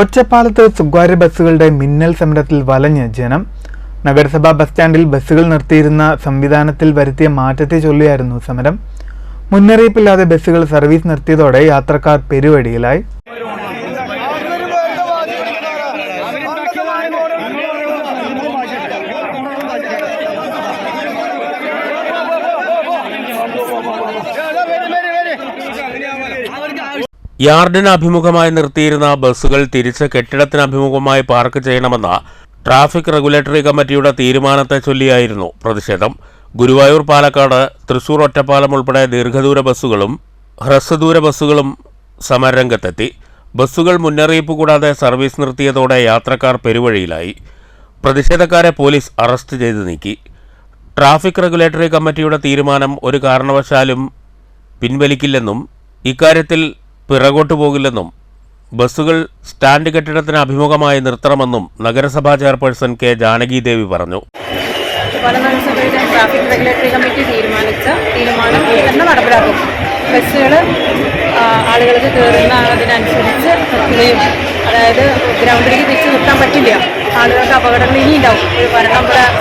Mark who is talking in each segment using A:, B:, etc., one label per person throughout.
A: ഒറ്റപ്പാലത്ത് സ്വകാര്യ ബസ്സുകളുടെ മിന്നൽ സമരത്തിൽ വലഞ്ഞ് ജനം നഗരസഭാ ബസ് സ്റ്റാൻഡിൽ ബസ്സുകൾ നിർത്തിയിരുന്ന സംവിധാനത്തിൽ വരുത്തിയ മാറ്റത്തെ ചൊല്ലിയായിരുന്നു സമരം. മുന്നറിയിപ്പില്ലാതെ ബസ്സുകൾ സർവീസ് നിർത്തിയതോടെ യാത്രക്കാർ പെരുവഴിയിലായി.
B: യാർഡിന് അഭിമുഖമായി നിർത്തിയിരുന്ന ബസ്സുകൾ തിരിച്ച് കെട്ടിടത്തിന് അഭിമുഖമായി പാർക്ക് ചെയ്യണമെന്ന ട്രാഫിക് റെഗുലേറ്ററി കമ്മിറ്റിയുടെ തീരുമാനത്തെ ചൊല്ലിയായിരുന്നു പ്രതിഷേധം. ഗുരുവായൂർ പാലക്കാട് തൃശൂർ ഒറ്റപ്പാലം ഉൾപ്പെടെ ദീർഘദൂര ബസ്സുകളും ഹ്രസ്വദൂര ബസ്സുകളും സമരരംഗത്തെത്തി. ബസ്സുകൾ മുന്നറിയിപ്പ് കൂടാതെ സർവീസ് നിർത്തിയതോടെ യാത്രക്കാർ പെരുവഴിയിലായി. പ്രതിഷേധക്കാരെ പോലീസ് അറസ്റ്റ് ചെയ്ത് നീക്കി. ട്രാഫിക് റെഗുലേറ്ററി കമ്മിറ്റിയുടെ തീരുമാനം ഒരു കാരണവശാലും പിൻവലിക്കില്ലെന്നും ഇക്കാര്യത്തിൽ പിറകോട്ടു പോകില്ലെന്നും ബസ്സുകൾ സ്റ്റാൻഡ് കെട്ടിടത്തിന് അഭിമുഖമായി നിർത്തണമെന്നും നഗരസഭാ ചെയർപേഴ്സൺ കെ ജാനകി
C: ദേവി പറഞ്ഞു. ട്രാഫിക് റെഗുലേറ്ററി കമ്മിറ്റി തീരുമാനിച്ച തീരുമാനം തന്നെ നടപ്പിലാക്കും. ബസ്സുകൾ ആളുകൾക്ക് കയറുന്ന അതിനനുസരിച്ച് നിർത്തുകയും അതായത് ഗ്രൗണ്ടിലേക്ക് തിരിച്ചു നിർത്താൻ പറ്റില്ല. ആളുകൾക്ക് അപകടങ്ങൾ ഇനി ഉണ്ടാവും ഒരു ഇവിടെ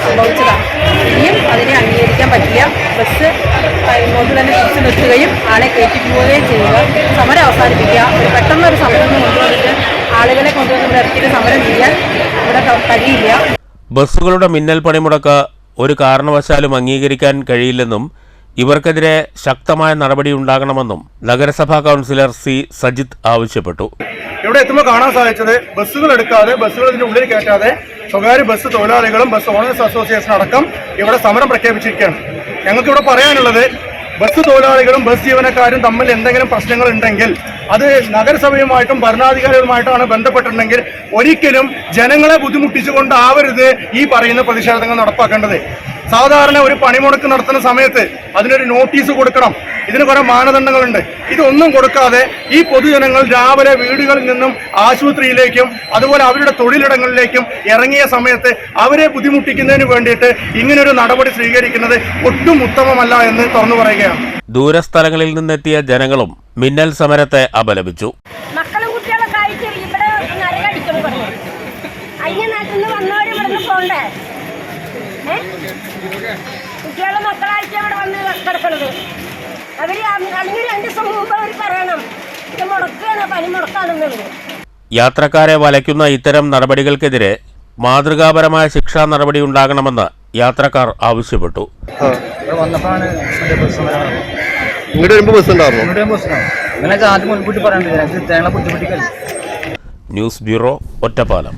C: സംഭവിച്ചതാണ് ഇനിയും അതിനെ അംഗീകരിക്കാൻ പറ്റില്ല. ബസ് ഇങ്ങോട്ട് തന്നെ തിരിച്ച് നിർത്തുകയും ആളെ കയറ്റി പോവുകയും ചെയ്യുക. സമരം അവസാനിപ്പിക്കുക. ഒരു പെട്ടെന്നൊരു സമരം കൊണ്ടുവന്നിട്ട് ആളുകളെ കൊണ്ടുവന്ന് ഇറക്കിയിട്ട് സമരം ചെയ്യാൻ ഇവിടെ കഴിയില്ല.
B: ബസ്സുകളുടെ മിന്നൽ പണിമുടക്ക് ഒരു കാരണവശാലും അംഗീകരിക്കാൻ കഴിയില്ലെന്നും ഇവർക്കെതിരെ ശക്തമായ നടപടി ഉണ്ടാകണമെന്നും നഗരസഭാ കൗൺസിലർ സി സജിത് ആവശ്യപ്പെട്ടു.
D: ഇവിടെ എത്തുമ്പോൾ കാണാൻ സാധിച്ചത് ബസ്സുകൾ എടുക്കാതെ ബസ്സുകൾ ഇതിന്റെ ഉള്ളിൽ കയറ്റാതെ സ്വകാര്യ ബസ് തൊഴിലാളികളും ബസ് ഓണേഴ്സ് അസോസിയേഷൻ അടക്കം ഇവിടെ സമരം പ്രഖ്യാപിച്ചിരിക്കുകയാണ്. ഞങ്ങൾക്ക് ഇവിടെ പറയാനുള്ളത് ബസ് തൊഴിലാളികളും ബസ് ജീവനക്കാരും തമ്മിൽ എന്തെങ്കിലും പ്രശ്നങ്ങൾ ഉണ്ടെങ്കിൽ അത് നഗരസഭയുമായിട്ടും ഭരണാധികാരികളുമായിട്ടാണ് ബന്ധപ്പെട്ടിട്ടുണ്ടെങ്കിൽ ഒരിക്കലും ജനങ്ങളെ ബുദ്ധിമുട്ടിച്ചുകൊണ്ടാവരുത് ഈ പറയുന്ന പ്രതിഷേധങ്ങൾ നടപ്പാക്കേണ്ടത്. സാധാരണ ഒരു പണിമുടക്ക് നടത്തുന്ന സമയത്ത് അതിനൊരു നോട്ടീസ് കൊടുക്കണം. ഇതിന് കുറെ മാനദണ്ഡങ്ങളുണ്ട്. ഇതൊന്നും കൊടുക്കാതെ ഈ പൊതുജനങ്ങൾ രാവിലെ വീടുകളിൽ നിന്നും ആശുപത്രിയിലേക്കും അതുപോലെ അവരുടെ തൊഴിലിടങ്ങളിലേക്കും ഇറങ്ങിയ സമയത്ത് അവരെ ബുദ്ധിമുട്ടിക്കുന്നതിന് വേണ്ടിയിട്ട് ഇങ്ങനൊരു നടപടി സ്വീകരിക്കുന്നത് ഒട്ടും ഉത്തമമല്ല എന്ന് തുറന്നു പറയുകയാണ്.
B: ദൂരസ്ഥലങ്ങളിൽ നിന്നെത്തിയ ജനങ്ങളും മിന്നൽ സമരത്തെ അപലപിച്ചു.
E: ഇവിടെ നരകടിക്കണം പറഞ്ഞു. അയ്യ നിന്ന് വന്നവര് ഇവിടെ നിന്ന് പോണ്ടേ? ഏ? മക്കളായിട്ട് ഇവിടെ വന്ന് കിടക്കണത് അവർ അല്ലെങ്കിൽ രണ്ട് ദിവസം മുമ്പ് അവർ പറയണം ഇത് മുടക്കാണ് പനി മുടക്കാണെന്നുള്ളത്.
B: യാത്രക്കാരെ വലയ്ക്കുന്ന ഇത്തരം നടപടികൾക്കെതിരെ മാതൃകാപരമായ ശിക്ഷാ നടപടി ഉണ്ടാകണമെന്ന് യാത്രക്കാർ ആവശ്യപ്പെട്ടു. News bureau Ottapalam.